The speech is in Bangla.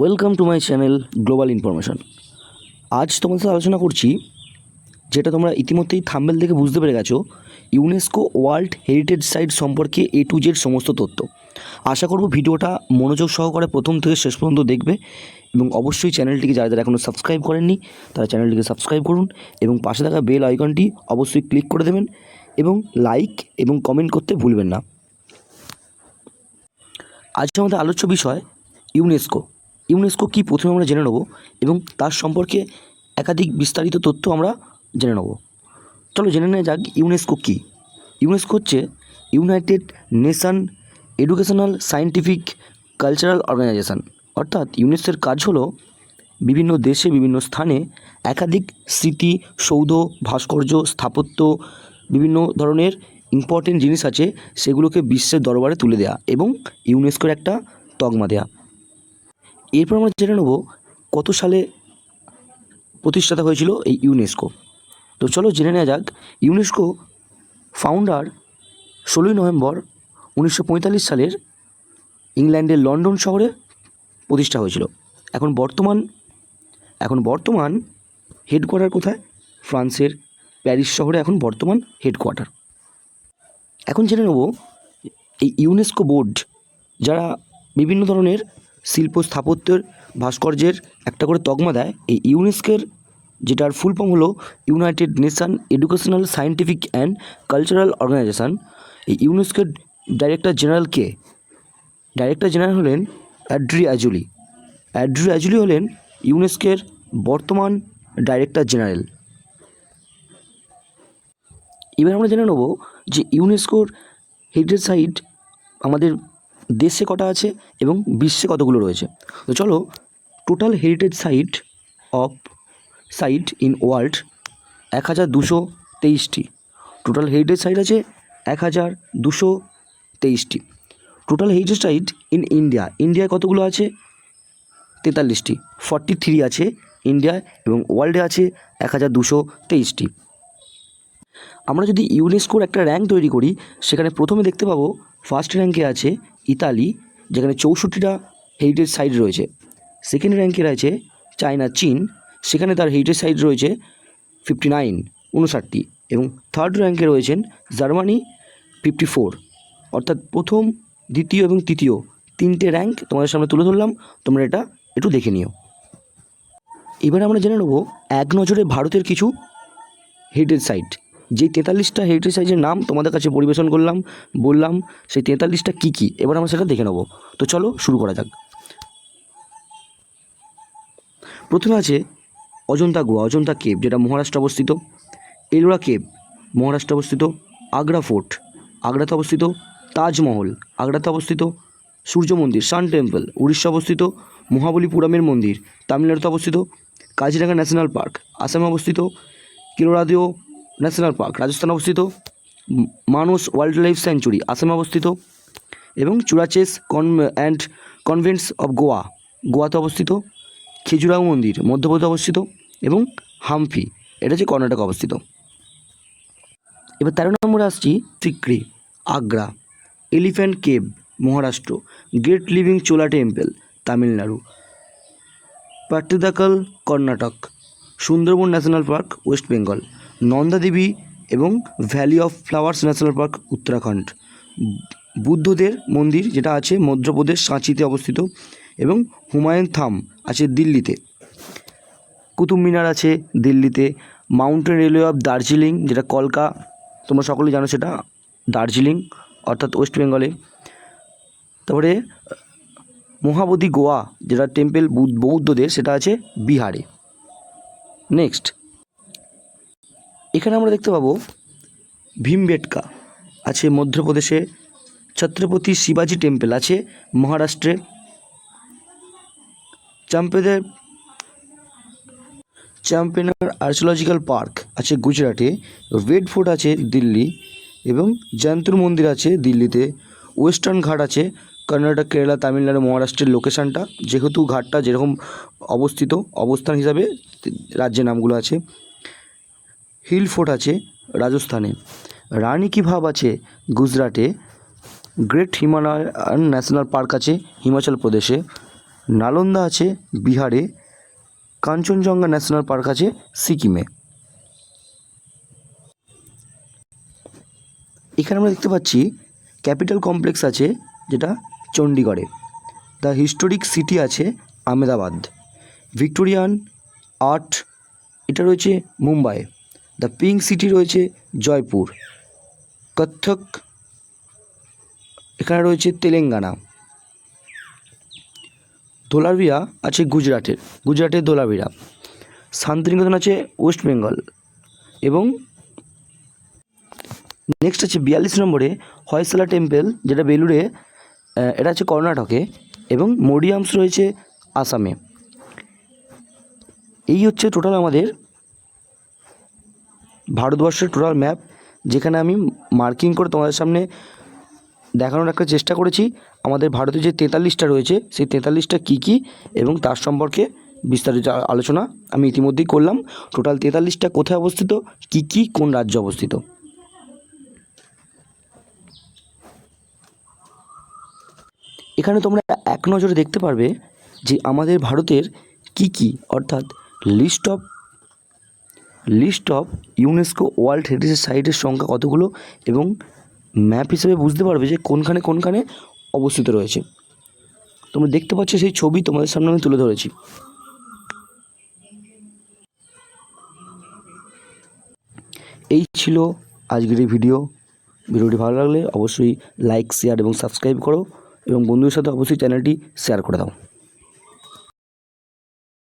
Welcome to my channel global information আজ তোমাদের সাথে আলোচনা করছি, যেটা তোমরা ইতিমধ্যেই থাম্বেল থেকে বুঝতে পেরে গেছো ইউনেস্কো ওয়ার্ল্ড হেরিটেজ সাইট সম্পর্কে এ টু জেড সমস্ত তথ্য। আশা করব ভিডিওটা মনোযোগ সহকারে প্রথম থেকে শেষ পর্যন্ত দেখবে এবং অবশ্যই চ্যানেলটিকে যারা যারা এখনও সাবস্ক্রাইব করেননি, তারা চ্যানেলটিকে সাবস্ক্রাইব করুন এবং পাশে থাকা বেল আইকনটি অবশ্যই ক্লিক করে দেবেন এবং লাইক এবং কমেন্ট করতে ভুলবেন না। আজকে আমাদের আলোচ্য বিষয় ইউনেস্কো ইউনেস্কো কী প্রথমে আমরা জেনে নেব এবং তার সম্পর্কে একাধিক বিস্তারিত তথ্য আমরা জেনে নেব। চলো জেনে নেওয়া যাক ইউনেস্কো কী। ইউনেস্কো হচ্ছে United Nation Educational Scientific Cultural Organisation. অর্থাৎ ইউনেস্কোর কাজ হলো বিভিন্ন দেশে, বিভিন্ন স্থানে একাধিক স্মৃতি, সৌধ, ভাস্কর্য, স্থাপত্য, বিভিন্ন ধরনের ইম্পর্টেন্ট জিনিস আছে সেগুলোকে বিশ্বের দরবারে তুলে দেওয়া এবং ইউনেস্কোর একটা তগমা দেওয়া এরপর আমরা জেনে নেব কত সালে প্রতিষ্ঠাতা হয়েছিল এই ইউনেস্কো। তো চলো জেনে নেওয়া যাক, ইউনেস্কো ফাউন্ডার ষোলোই নভেম্বর উনিশশো পঁয়তাল্লিশ সালের ইংল্যান্ডের লন্ডন শহরে প্রতিষ্ঠা হয়েছিল। এখন বর্তমান এখন বর্তমান হেডকোয়ার্টার কোথায়? ফ্রান্সের প্যারিস শহরে এখন বর্তমান হেডকোয়ার্টার এখন জেনে নেব, এই ইউনেস্কো বোর্ড যারা বিভিন্ন ধরনের শিল্প স্থাপত্যের ভাস্কর্যের একটা করে তকমা দেয়। এই ইউনেস্কোর যেটার ফুল ফর্ম হলো United Nation Educational Scientific and Cultural Organisation. এই ইউনেস্কোর ডাইরেক্টর জেনারেল কে? ডাইরেক্টর জেনারেল হলেন অ্যাড্রি অ্যাজুলি। অ্যাড্রি অ্যাজুলি হলেন ইউনেস্কোর বর্তমান ডাইরেক্টর জেনারেল। এবার আমরা জেনে নেব যে ইউনেস্কোর হেরিটেজ সাইট আমাদের দেশে কটা আছে এবং বিশ্বে কতগুলো রয়েছে? তো চলো total heritage site of site in world এক হাজার দুশো তেইশটি। টোটাল হেরিটেজ সাইট আছে এক হাজার দুশো তেইশটি। Total heritage site in India ইন্ডিয়ায় কতগুলো আছে? তেতাল্লিশটি। ফর্টি থ্রি আছে ইন্ডিয়ায় এবং ওয়ার্ল্ডে আছে এক হাজার দুশো তেইশটি। আমরা যদি ইউনেস্কোর একটা র্যাঙ্ক তৈরি করি, সেখানে প্রথমে দেখতে পাবো ফার্স্ট র্যাঙ্কে আছে ইতালি, যেখানে চৌষট্টিটা হেরিটেজ সাইট রয়েছে। সেকেন্ড র্যাঙ্কে রয়েছে চায়না, চীন। সেখানে তার হেরিটেজ সাইট রয়েছে ফিফটি নাইন উনষাটটি এবং থার্ড র্যাঙ্কে রয়েছেন জার্মানি ফিফটি ফোর অর্থাৎ প্রথম, দ্বিতীয় এবং তৃতীয় তিনটে র্যাঙ্ক তোমাদের সামনে তুলে ধরলাম। তোমরা এটা একটু দেখে নিও। এবার আমরা জেনে নেব এক নজরে ভারতের কিছু হেরিটেজ সাইট যেই তেতাল্লিশটা হেরিটেজ সাইটের নাম তোমাদের কাছে পরিবেশন করলাম, বললাম, সেই তেতাল্লিশটা কী কী? এবার আমরা সেটা দেখে নেব। তো চলো শুরু করা যাক। প্রথমে আছে অজন্তা গোয়া, অজন্তা কেভ, যেটা মহারাষ্ট্রে অবস্থিত। এলোরা কেভ, মহারাষ্ট্রে অবস্থিত। আগ্রা ফোর্ট, আগ্রাতে অবস্থিত। তাজমহল, আগ্রাতে অবস্থিত। সূর্য মন্দির, সান টেম্পল, উড়িষ্যা অবস্থিত। মহাবলীপুরমের মন্দির, তামিলনাড়ুতে অবস্থিত। কাজিরাঙ্গা ন্যাশনাল পার্ক, আসামে অবস্থিত। কিলোরাদিও ন্যাশনাল পার্ক, রাজস্থানে অবস্থিত ম- মানস ওয়াইল্ড লাইফ স্যাঞ্চুরি, আসামে অবস্থিত এবং চুরাচেস কন অ্যান্ড কনভেন্টস অফ গোয়া, গোয়াতে অবস্থিত, খেজুরাও মন্দির, মধ্যপ্রদেশে অবস্থিত এবং হাম্পি, এটা হচ্ছে কর্ণাটকে অবস্থিত। এবার তেরো নম্বরে আসছি Sikri, Agra, elephant cave, Maharashtra, great living Chola temple, Tamil Nadu, Pattadakal, Karnataka, Sundarban national park, West Bengal. Nanda Devi এবং valley of flowers national park, Uttarakhand. বুদ্ধদের মন্দির যেটা আছে মধ্যপ্রদেশ সাঁচিতে অবস্থিত এবং হুমায়ুন থাম আছে দিল্লিতে। কুতুব মিনার আছে দিল্লিতে। মাউন্টেন রেলওয়ে অফ দার্জিলিং, যেটা কলকা, তোমরা সকলেই জানো সেটা দার্জিলিং, অর্থাৎ ওয়েস্ট বেঙ্গলে। তারপরে মহাবোধি গোয়া, যেটা টেম্পল বৌদ্ধদের, সেটা আছে বিহারে। নেক্সট। এখানে আমরা দেখতে পাবো ভীমবেটকা, আছে মধ্যপ্রদেশে ছত্রপতি শিবাজি টেম্পল, আছে মহারাষ্ট্রে। চাম্পেদের চ্যাম্পিয়নার আর্চোলজিক্যাল পার্ক আছে গুজরাটে, রেড ফোর্ট আছে দিল্লি এবং জয়ন্তুর মন্দির আছে দিল্লিতে। ওয়েস্টার্ন ঘাট আছে কর্ণাটক, কেরালা, তামিলনাড়ু, মহারাষ্ট্রের লোকেশানটা। যেহেতু ঘাটটা যেরকম অবস্থিত, অবস্থান হিসাবে রাজ্যের নামগুলো আছে। হিল ফোর্ট আছে রাজস্থানে। রানী কি ভাব আছে গুজরাটে? গ্রেট হিমালয়ান ন্যাশনাল পার্ক আছে হিমাচল প্রদেশে। নালন্দা আছে বিহারে। কাঞ্চনজঙ্ঘা ন্যাশনাল পার্ক আছে সিকিমে। এখানে আমরা দেখতে পাচ্ছি ক্যাপিটাল কমপ্লেক্স আছে যেটা চণ্ডীগড়ে। দ্য হিস্টোরিক সিটি আছে আহমেদাবাদ। ভিক্টোরিয়ান আর্ট, এটা রয়েছে মুম্বাই দ্য পিঙ্ক সিটি রয়েছে জয়পুর। কত্থক এখানে রয়েছে তেলেঙ্গানা। ধোলাভিরা আছে গুজরাটের। গুজরাটের ধোলাভিরা শান্তিনিকেতন আছে ওয়েস্ট বেঙ্গল। এবং নেক্সট আছে বিয়াল্লিশ নম্বরে হয়সলা টেম্পল, যেটা বেলুড়ে এটা আছে কর্ণাটকে। এবং মোডিয়ামস রয়েছে আসামে। এই হচ্ছে টোটাল আমাদের ভারতবর্ষের টোটাল ম্যাপ, যেখানে আমি মার্কিং করে তোমাদের সামনে দেখানোর একটা চেষ্টা করেছি। আমাদের ভারতে যে তেতাল্লিশটা রয়েছে, সেই তেতাল্লিশটা কী কী এবং তার সম্পর্কে বিস্তারিত আলোচনা আমি ইতিমধ্যেই করলাম। টোটাল তেতাল্লিশটা কোথায় অবস্থিত? কী কী কোন রাজ্যে অবস্থিত? এখানে তোমরা এক নজরে দেখতে পারবে যে আমাদের ভারতের কী কী, অর্থাৎ list of list of UNESCO world heritage সাইটের সংখ্যা কতগুলো এবং ম্যাপ হিসেবে বুঝতে পারবে যে কোনখানে কোনখানে অবস্থিত রয়েছে। তোমরা দেখতে পাচ্ছ সেই ছবি, তোমাদের সামনে আমি তুলে ধরেছি। এই ছিল আজকের এই ভিডিও ভিডিওটি ভালো লাগলে অবশ্যই লাইক শেয়ার এবং সাবস্ক্রাইব করো এবং বন্ধুদের সাথে অবশ্যই চ্যানেলটি শেয়ার করে দাও।